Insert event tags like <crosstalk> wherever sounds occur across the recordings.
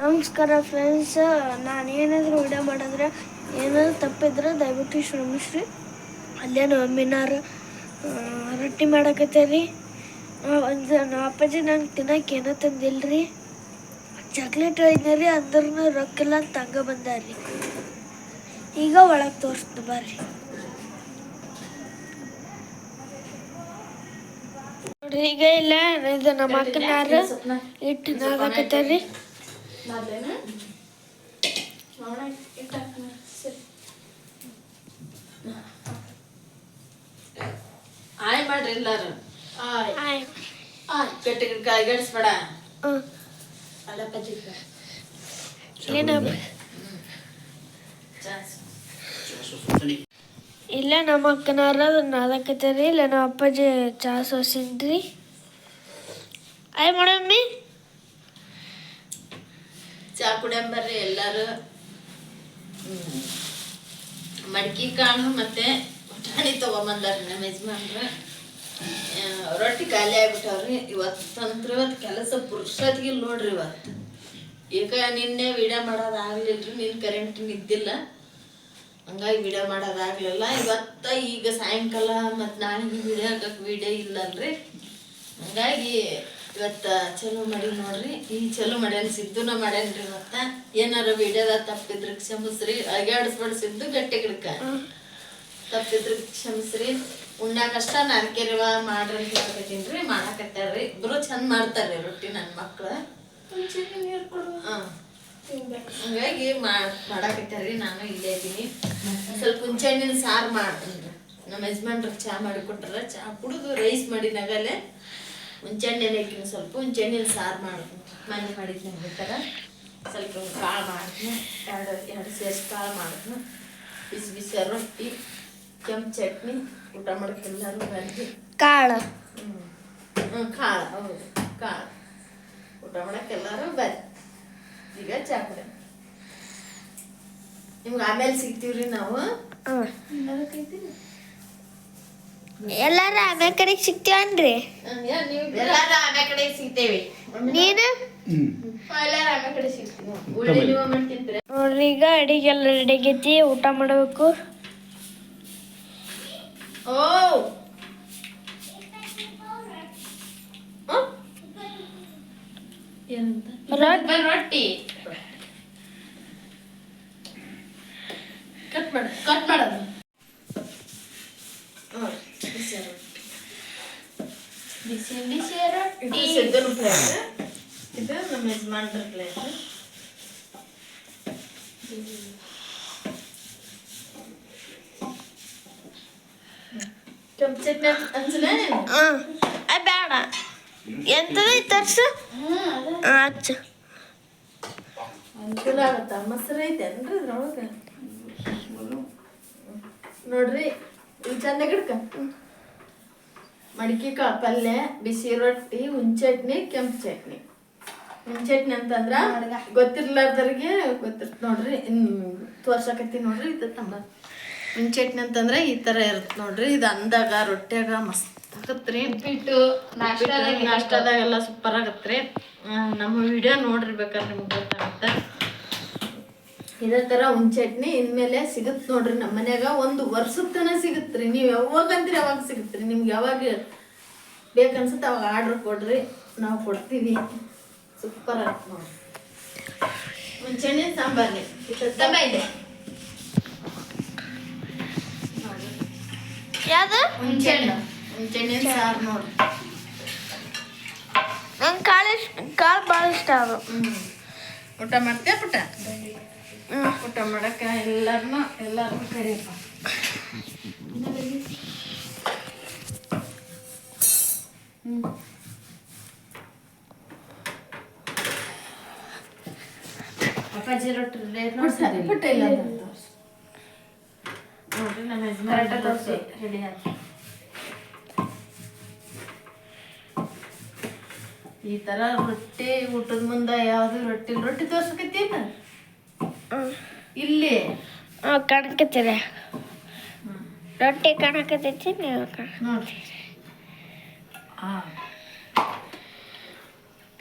ನಮಸ್ಕಾರ ಫ್ರೆಂಡ್ಸ್ ನಾನು ಏನಾದರೂ ವಿಡಿಯೋ ಮಾಡಿದ್ರೆ ಏನಾದರೂ ತಪ್ಪಿದ್ರೆ ದಯವಿಟ್ಟು ಶ್ರಮಿಸ್ರಿ. ಅಲ್ಲೇ ನಮ್ಮ ರೊಟ್ಟಿ ಮಾಡಕತ್ತೀರಿ ಒಂದು ನಮ್ಮ ಅಪ್ಪಾಜಿ ನಂಗೆ ತಿನ್ನಕ್ಕೆ ಏನೋ ತಂದಿಲ್ರಿ. ಚಾಕ್ಲೇಟ್ ಒಯ್ದ್ರಿ ಅಂದ್ರೂ ರೊಕ್ಕಿಲ್ಲ ಅಂತ ಹಂಗೆ ಬಂದಾರಿ ಈಗ ಒಳಗೆ ತೋರಿಸ್ತು ಬರ್ರಿ. ನೋಡ್ರಿ ಈಗ ಇಲ್ಲ ಇದು ನಮ್ಮ ಅಕ್ಕನಾರು ಇಟ್ಟು ನಾಗಕತ್ತಾರ್ರಿ ಆಯ್ ಮಾಡ್ರಿ ಎಲ್ಲಾರು. ಆಯ್. ಗಟ್ಟಿ ಕಾಯ್ಗಡಿಸ್ಬೇಡ ಹ್ಮ್. ಏನಪ್ಪ ಇಲ್ಲ ನಮ್ಮ ಅಕ್ಕನವ್ರ ನಾದಕತ್ತಾರಿ ಇಲ್ಲ ನಮ್ಮ ಅಪ್ಪಾಜಿ ಚಾ ಸೋಸಿನ್ರಿ ಆಯ್ ಮಾಡಮ್ಮಿ ಚಾ ಕುಡಿಯಂಬರ್ರಿ ಎಲ್ಲಾರು. ಮಡಕಿ ಕಾಳು ಮತ್ತೆ ಪುಟಾಣಿ ತಗೊಂಬಂದಾರ್ರಿ ನಮ್ಮ ಯಜಮಾನ್ರು. ರೊಟ್ಟಿ ಖಾಲಿ ಆಗ್ಬಿಟ್ಟವ್ರಿ. ಇವತ್ತಂತ್ರ ಇವತ್ತು ಕೆಲಸ ಪುರುಷತ್ಗಿಲ್ ನೋಡ್ರಿ ಇವತ್ತು ಈಗ ನಿನ್ನೆ ವಿಡಿಯೋ ಮಾಡೋದಾಗ್ಲಿಲ್ರಿ ನಿನ್ ಕರೆಂಟ್ ನಿದ್ದಿಲ್ಲ. ಹಂಗಾಗಿ ವಿಡಿಯೋ ಮಾಡೋದಾಗ್ಲಿಲ್ಲ ಇವತ್ತ ಈಗ ಸಾಯಂಕಾಲ ಮತ್ತು ನಾಳೆ ವಿಡಿಯೋ ಹಾಕಕ್ಕೆ ವಿಡಿಯೋ ಇಲ್ಲಲ್ರಿ. ಹಂಗಾಗಿ ಇವತ್ತ ಚಲೋ ಮಾಡಿ ನೋಡ್ರಿ. ಈ ಚಲೋ ಮಾಡ್ಯಾನ ಸಿದ್ದುನ ಮಾಡ್ಯಾನ್ರಿ ಇವತ್ತ. ಏನಾರ ವಿಡಿಯೋದ ತಪ್ಪಿದ್ರೆ ಕ್ಷಮಿಸ್ರಿ. ಅಗಾಡಿಸ್ಬೇಡ ಸಿದ್ದು ಗಟ್ಟಿ ಗಿಡಕ್ಕ. ತಪ್ಪಿದ್ರೆ ಕ್ಷಮಿಸ್ರಿ. ಉಣ್ಣಾಕಷ್ಟ ನಾಲ್ಕೇರಿವ ಮಾಡ್ರಿ ಹೇಳ್ಬೇಕೀನ್ರಿ ಮಾಡಾಕತ್ತಾರ್ರಿ. ಇಬ್ರು ಚಂದ ಮಾಡ್ತಾರ್ರಿ ರೊಟ್ಟಿ ನನ್ನ ಮಕ್ಳು. ಹಾಂ. ಹಂಗಾಗಿ ಮಾಡಾಕತ್ತಾರ್ರಿ. ನಾನು ಇಲ್ಲೇ ಇದ್ದೀನಿ. ಸ್ವಲ್ಪ ಹುಂಚೆಹಣ್ಣಿನ ಸಾರು ಮಾಡ್ತೀನಿ ನಮ್ಮ ಯಜಮಾನ್ರಿಗೆ ಚಹಾ ಮಾಡಿ ಕೊಟ್ಟಾರ ಚಹಾ ಕುಡಿದು ರೈಸ್ ಮಾಡಿ ನಗಲೆ ಹುಂಚೆಹಣ್ಣೆ ಹಾಕಿನ ಸ್ವಲ್ಪ ಹುಂಚೆಹಣ್ಣಿನ ಸಾರು ಮಾಡ್ತೀನಿ ಮನೆ ಮಾಡಿದ್ನಿ ಬೇಕಾರೆ ಸ್ವಲ್ಪ ಕಾಳು ಮಾಡ್ತೀನಿ. ಎರಡು ಎರಡು ಸೇರಿಸಿ ಕಾಳು ಮಾಡ್ತೀನಿ. ಬಿಸಿ ಬಿಸಿ ರೊಟ್ಟಿ ಕೆಂಪು ಚಟ್ನಿ ಊಟ ಮಾಡಕ್ಕೆ ಎಲ್ಲರೂ ಬಂದು ಕಾಳು. ಹ್ಮ್. ಹ್ಮ್, ಕಾಳು. ಹೌದು ಕಾಳು. ಊಟ ಮಾಡಕ್ಕೆ ಎಲ್ಲರೂ ಬರ್ರಿ ಈಗ ಚಾ ಕುಡಿ. ನಿಮ್ಗೆ ಆಮೇಲೆ ಸಿಗ್ತೀವ್ರಿ ನಾವು? ಹ್ಮ್. ಎಲ್ಲಾರ ಆಮೇಲೆ ಕಡೆಗೆ ಸಿಗ್ತೀವನ್ರಿ? ಎಲ್ಲಾರು ಆಮೆ ಕಡೆ ಸಿಗ್ತೇವೆ. ನೀನು? ಎಲ್ಲಾರು ಆಮೆ ಕಡೆ ಸಿಗ್ತೀವಿ ಉಳ್ಳಿ ನೀವು ಮಾಡ್ತಿದ್ರೆ ನೋಡ್ರಿ ಈಗ ಅಡಿಗೆ ಎಲ್ಲ ರೆಡಿ ಆಗೈತಿ ಊಟ ಮಾಡಬೇಕು. ಓ? ರೊಟ್ಟಿ. ಬರೀ ರೊಟ್ಟಿ ಕಟ್ ಮಾಡ ಕಟ್ ಮಾಡೋದು ಬಿಸಿ ರೊಟ್ಟಿ ಬಿಸಿ ಬಿಸಿ ಸಿದ್ದನ ಪ್ಲೇಟ್ ಇದು ನಮ್ಮ ಯಜಮಾನ್ರ ಪ್ಲೇಟ್ ಕೆಂಪು ಚಟ್ನಿ ಅದ್ ಬೇಡ. ಎಂತದ ತರ್ಸು? ಹಚ್ಚ. ಅನುಕೂಲ ಆಗತ್ತ? ಮೊಸರು ಐತೇನ್ರಿ ಇದ್ರೊಳಗೆ? ನೋಡ್ರಿ ಚಂದ ಗಿಡ್ಕ ಮಡಿಕೆ ಕಾಳು ಪಲ್ಯ ಬಿಸಿ ರೊಟ್ಟಿ ಹುಂಚಟ್ನಿ ಕೆಂಪು ಚಟ್ನಿ. ಹುಂಚಟ್ನಿ ಅಂತಂದ್ರ ಗೊತ್ತಿರ್ಲಾರ್ದವ್ರಿಗೆ ಗೊತ್ತಿರ್ತ ನೋಡ್ರಿ ತೋರ್ಸಕತ್ತಿ ನೋಡ್ರಿ ಇದು ತಂಬ. ಹುಂಚಟ್ನಿ ಅಂತಂದ್ರ ಈ ತರ ಇರುತ್ತೆ ನೋಡ್ರಿ ಇದು ಅಂದಾಗ ರೊಟ್ಯಾಗ ಮಸ್ತ್ ಆಗತ್ರಿ. ಉಪ್ಪಿಟ್ಟು ನಾಷ್ಟದಾಗೆಲ್ಲ ಸೂಪರ್ ಆಗತ್ರಿ. ನಮ್ಮ ವಿಡಿಯೋ ನೋಡ್ರಿ ಬೇಕಾದ್ರೆ ನಿಮ್ಗೆ ಗೊತ್ತಾಗುತ್ತೆ. ಇದೇ ಥರ ಒಂದು ಚಟ್ನಿ ಇನ್ಮೇಲೆ ಸಿಗುತ್ತೆ ನೋಡ್ರಿ ನಮ್ಮ ಮನ್ಯಾಗ ಒಂದು ವರ್ಷದ ತನಕ ಸಿಗುತ್ತೆ ನೀವು ಯಾವಾಗ ಅಂತೀರಿ ಯಾವಾಗ ಸಿಗುತ್ತೆ ನಿಮ್ಗೆ ಯಾವಾಗ ಬೇಕನ್ಸುತ್ತೆ ಅವಾಗ ಆರ್ಡ್ರ್ ಕೊಡ್ರಿ. ನಾವು ಕೊಡ್ತೀವಿ. ಸೂಪರ್ ಆಗತ್ತೆ ನೋಡ್ರಿ. ಮುಂಚೆನೆ ಸಾಂಬಾರ್ಲಿ ಇದೆ. ಯಾವ್ದು? ಮುಂಚೆಣ್ಣೆ ಸಾರು ನೋಡ್ರಿ. ನಂಗೆ ಕಾಳು ಕಾಳು ಭಾಳ ಇಷ್ಟ ಅದು. ಊಟ ಮಾಡ್ತೇ ಪುಟ್ಟ ಊಟ ಮಾಡಕ್ಕ ಎಲ್ಲಾರನು ಎಲ್ಲಾರನು ಕರಿಯಪ್ಪ. ಅಪ್ಪಾಜಿ ರೊಟ್ಟಿ ಪುಟ್ಟ ಇಲ್ಲ ನೋಡ್ರಿ ನಮ್ಮ ಯಜಮಾನ್ ತೋರಿಸಿ ರೆಡಿ ಆಯ್ತು ಈ ತರ ರೊಟ್ಟಿ ಊಟದ ಮುಂದೆ ಯಾವ್ದು ರೊಟ್ಟಿ ರೊಟ್ಟಿ ತೋರ್ಸಕತ್ತೀನ? ಇಲ್ಲಿ. ಕಣಕತ್ತೀರ ರೊಟ್ಟಿ ಕಣಕತ್ತೈತಿ ನೀವು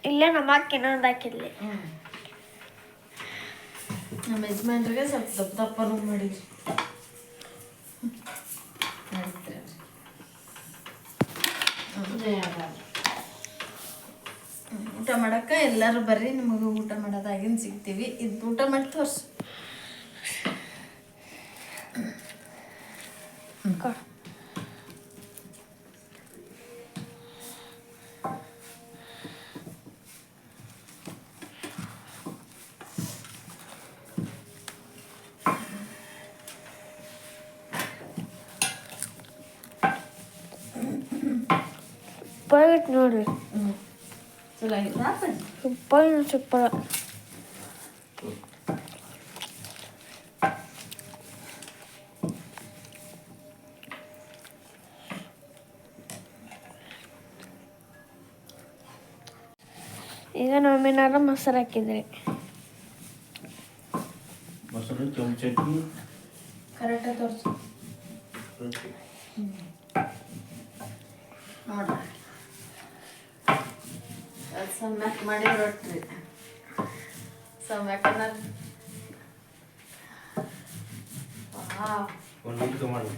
ಇಲ್ಲ ನಮ್ಮ ಅಕ್ಕ ಇನ್ನೊಂದು ಹಾಕಿದ್ಲಿ. ನಮ್ಮ ಯಜಮಾನ್ರಿಗೆ ಸ್ವಲ್ಪ ದಪ್ಪ ರೂಮ್ ಮಾಡಿದ್ರಿ ಊಟ ಮಾಡಕ್ಕೆ ಎಲ್ಲರೂ ಬರ್ರಿ ನಿಮಗೆ ಊಟ ಮಾಡೋದಾಗಿನ ಸಿಗ್ತೀವಿ. ಇದು ಊಟ ಮಾಡಿ ತೋರ್ಸು. ಸೂಪರ್ ಆಗೈತೆ ನೋಡ್ರಿ ಹ್ಞೂ ಚಲೋ ಆಗಿತ್ತು ಹಾಪಣ್ಣ ಸೂಪರ್ ಸೂಪರ್ ಈಗ ನಮ್ಮೇನಾರ ಮೊಸರು ಹಾಕಿದ್ರಿ ಮೊಸರು ಕೆಂಪು ಚಟ್ನಿ ಕರೆಕ್ಟಾಗಿ ತೋರಿಸು ರೊಟ್ಟಿ ನೋಡ್ರಿ ಅದು ಸಮ್ಯಾಕ್ ಮಾಡಿ ರೊಟ್ಟಿ ಮಾಡಿ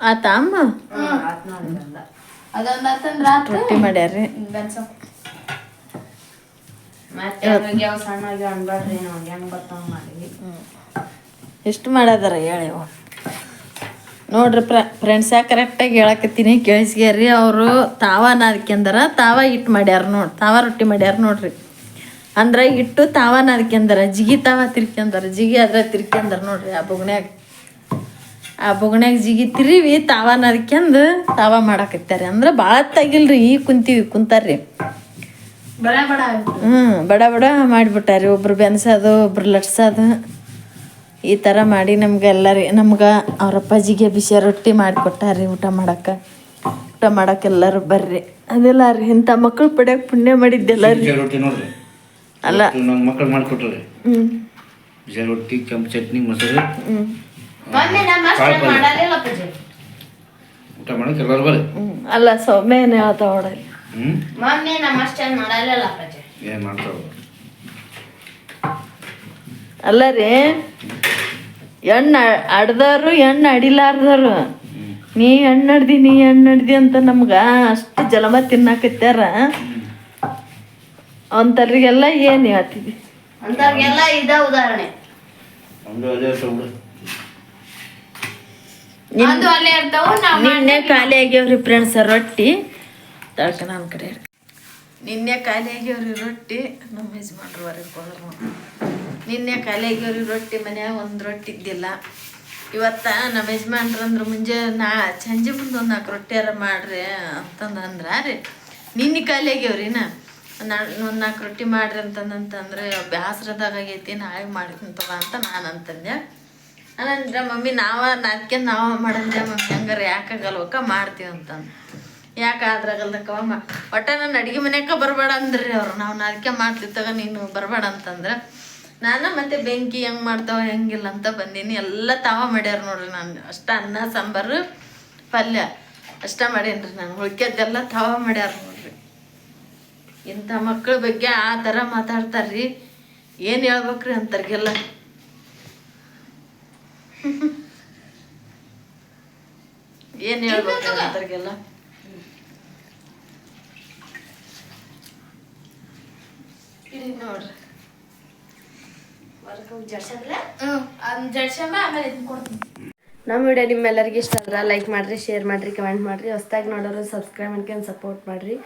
ಆತ ಅಮ್ಮ? ರೊಟ್ಟಿ ಮಾಡ್ಯಾರ್ರಿ ಮತ್ತೆ ಆಗ್ಯಾವ ಸಣ್ಣ ಆಗ್ಯಾವ ಅನ್ಬೇಡ್ರಿ ನಾವು ಹೆಂಗ್ ಬರ್ತಾವ ಮಾಡಿವಿ ಎಷ್ಟು ಮಾಡದಾರ ಹೇಳಿವ ನೋಡ್ರಿ ಪ್ರ ಫ್ರೆಂಡ್ಸ ಕರೆಕ್ಟಾಗಿ ಹೇಳಕತ್ತೀನಿ. ಕೇಳಿಸ್ಗ್ಯಾರ್ರಿ ಅವರು. ತಾವ ನಾದ್ಕೆಂದರ ತಾವ ಹಿಟ್ಟು ಮಾಡ್ಯಾರ ನೋಡಿ ತಾವ ರೊಟ್ಟಿ ಮಾಡ್ಯಾರ ನೋಡ್ರಿ. ಅಂದ್ರೆ ಹಿಟ್ಟು ತಾವ ನಾದ್ಕೆಂದರ ಜಿಗಿ ತಾವ ತಿರ್ಕೆಂದರ ಜಿಗಿ ಅದ್ರ ತಿರ್ಕೆಂದರ ನೋಡ್ರಿ ಆ ಬುಗ್ನ್ಯಾಗ. ಆ ಬುಗ್ನ್ಯಾಗ ಜಿಗಿ ತಿರಿವಿ ತಾವ ನಾದ್ಕೆಂದು ತಾವ ಮಾಡಾಕತ್ತಾರೆ ಅಂದ್ರೆ ಭಾಳ ತಗಿಲ್ರಿ ಈಗ ಕುಂತೀವಿ ಕುಂತಾರ್ರಿ. ಬಡ ಬಡ ಆಯ್ತು ಹ್ಞೂ ಬಡ ಬಡ ಮಾಡಿಬಿಟ್ಟಾರಿ. ಒಬ್ರು ಬೆನ್ಸೋದು ಒಬ್ರು ಲಟ್ಸೋದು. ಈ ಥರ ಮಾಡಿ ನಮ್ಗೆ ಎಲ್ಲರಿ ನಮ್ಗೆ ಅವ್ರ ಅಪ್ಪಾಜಿಗೆ ಬಿಸಿ ರೊಟ್ಟಿ ಮಾಡಿಕೊಟ್ಟಾರ್ರಿ ಊಟ ಮಾಡಕ್ಕೆ. ಊಟ ಮಾಡಕ್ಕೆ ಎಲ್ಲರೂ ಬರ್ರಿ. ಅದೆಲ್ಲ ರೀ ಇಂಥ ಮಕ್ಕಳು ಪಡ್ಯಕ್ಕೆ ಪುಣ್ಯ ಮಾಡಿದ್ದೆಲ್ಲ ರೀ. ಬಿಸಿ ರೊಟ್ಟಿ ನೋಡ್ರಿ. ಅಲ್ಲ. ನಮ್ಮ ಮಕ್ಕಳು ಮಾಡಿಕೊಟ್ರಿ. ಹ್ಞೂ ಬಿಸಿ ರೊಟ್ಟಿ ಕೆಂಪು ಚಟ್ನಿ ಮೊಸರು. ಊಟ ಮಾಡಕ್ಕೆ ಎಲ್ಲರೂ ಬರ್ರಿ. ಹ್ಞೂ ಅಲ್ಲ ಸೌಮ್ಯನೇ ಹೇಳ್ತಾ ಹೊಡರಿ ಹ್ಞೂ ಮೊನ್ನೆ ನಮ್ಮ ಅಷ್ಟ ಮಾಡಲಿಲ್ಲ ಪೂಜೆ ಏನು ಮಾಡ್ತಾವ ಅಲ್ಲ ರೀ ಎಣ್ಣೆ ಅಡ್ದಾರು ಎಣ್ಣೆ ಅಡಿಲಾರ್ದಾರು. ನೀ ಹಣ್ಣು ಅಡ್ದಿ ನೀ ಹಣ್ಣು ಅಡ್ದಿ ಅಂತ ನಮ್ಗೆ ಅಷ್ಟು ಜಲಮ ತಿನ್ನಾಕತ್ಯಾರ. ಅಂತರಿಗೆಲ್ಲ ಏನು ಹೇಳ್ತಿದ್ವಿ ಅಂತವ್ರಿಗೆಲ್ಲ ಇದ ಉದಾಹರಣೆ. ನಿನ್ನೆ ಖಾಲಿ ಆಗ್ಯಾವ್ರಿ ಫ್ರೆಂಡ್ಸ್ ರೊಟ್ಟಿ. ತಳ್ಕ ನನ್ನ ಕಡೆ ನಿನ್ನೆ ಖಾಲಿ ಆಗ್ಯಾವ್ರಿ ರೊಟ್ಟಿ ನಮ್ಮ ಯಜಮಾನ್ರು ಹೊರಗೆ ಹೋದ್ರು ನಿನ್ನೆ ಕಾಲೇಜಿಗೆ ಅವ್ರಿಗೆ ರೊಟ್ಟಿ ಮನ್ಯಾಗ ಒಂದು ರೊಟ್ಟಿ ಇದ್ದಿಲ್ಲ. ಇವತ್ತ ನಮ್ಮ ಯಜಮಾನ್ರು ಅಂದ್ರೆ ಮುಂಜೆ ನಾ ಸಂಜೆ ಮುಂದೆ ಒಂದು ನಾಲ್ಕು ರೊಟ್ಟಿಯಾರ ಮಾಡ್ರಿ ಅಂತಂದು ಅಂದ್ರ ರೀ. ನಿನ್ನೆ ಕಾಲೇಗಿವ್ರಿ ಆಗ್ಯಾವ್ರಿ ನಾ ಒಂದು ನಾಲ್ಕು ರೊಟ್ಟಿ ಮಾಡ್ರಿ ಅಂತಂದಂತಂದ್ರೆ ಬ್ಯಾಸ್ರದಾಗ ಆಗೈತಿ, ನಾಳೆ ಮಾಡ್ಕೊಂತವ ಅಂತ ನಾನು ಅಂತಂದೆ. ಅನಂದ್ರೆ ಮಮ್ಮಿ ನಾವ ನಾಲ್ಕೆ ನಾವ ಮಾಡಂದ್ರೆ ಮಮ್ಮಿ ಹಂಗಾರೆ ಯಾಕಾಗಲ್ವಕ್ಕ ಮಾಡ್ತೀವಿ ಅಂತಂದು. ಯಾಕೆ ಅದ್ರಾಗಲ್ದಕ್ಕವ ಒಟ್ಟ ನಾನು ಅಡುಗೆ ಮನೆಯಕ್ಕ ಬರಬೇಡ ಅಂದ್ರಿ ಅವ್ರು. ನಾವು ನಾಲ್ಕೆ ಮಾಡ್ತಿತ್ತಾಗ ತಗ, ನೀನು ಬರಬೇಡ ಅಂತಂದ್ರೆ. ನಾನು ಮತ್ತೆ ಬೆಂಕಿ ಹೆಂಗ್ ಮಾಡ್ತಾವ ಹೆಂಗಿಲ್ಲ ಅಂತ ಬಂದೀನಿ. ಎಲ್ಲ ತಾವ ಮಾಡ್ಯಾರ ನೋಡ್ರಿ ನಾನು. ಅಷ್ಟ ಅನ್ನ, ಸಾಂಬಾರು, ಪಲ್ಯ ಅಷ್ಟ ಮಾಡೇನ್ರಿ ನಾನು. ಉಳ್ಕೆದ್ದೆಲ್ಲ ತಾವ ಮಾಡ್ಯಾರ ನೋಡ್ರಿ. ಇಂಥ ಮಕ್ಕಳ ಬಗ್ಗೆ ಆ ಥರ ಮಾತಾಡ್ತಾರ್ರಿ. ಏನು ಹೇಳ್ಬೇಕ್ರಿ ಅಂತರ್ಗೆಲ್ಲ. <laughs> ಏನ್ ಹೇಳ್ಬೇಕು ಅಂತರ್ಗೆಲ್ಲ. ಇಲ್ಲಿ ನೋಡ್ರಿ ಜಡ್ಸಮ್ಮ ಆಮೇಲೆ ಇದನ್ನ ಕೊಡ್ತೀನಿ ನಮ್ಮ ವಿಡಿಯೋ ನಿಮ್ಮೆಲ್ಲರಿಗೂ ಇಷ್ಟ ಆದ್ರೆ ಲೈಕ್ ಮಾಡಿರಿ ಶೇರ್ ಮಾಡಿರಿ ಕಮೆಂಟ್ ಮಾಡಿರಿ. ಹೊಸ್ದಾಗಿ ನೋಡೋರು ಸಬ್ಸ್ಕ್ರೈಬ್ ಮಾಡ್ಕೊಂಡು ಸಪೋರ್ಟ್ ಮಾಡಿರಿ.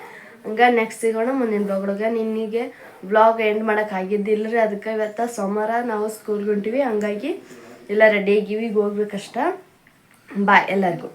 ಹಂಗ ನೆಕ್ಸ್ಟ್ ಸಿಗೋಣ ಮುಂದಿನ ಬ್ಲಾಗ್ಡೊಳಗೆ ನಿನ್ನಿಗೆ ಬ್ಲಾಗ್ ಎಂಡ್ ಮಾಡೋಕೆ ಆಗಿದ್ದಿಲ್ಲ ರೀ. ಅದಕ್ಕೆ ಇವತ್ತು ಸೋಮವಾರ ನಾವು ಸ್ಕೂಲ್ಗೆ ಹೊಂಟಿವಿ. ಹಂಗಾಗಿ ಎಲ್ಲ ರೆಡಿ ಆಗಿವಿ ಹೋಗ್ಬೇಕಷ್ಟ. ಬಾಯ್ ಎಲ್ಲರಿಗೂ.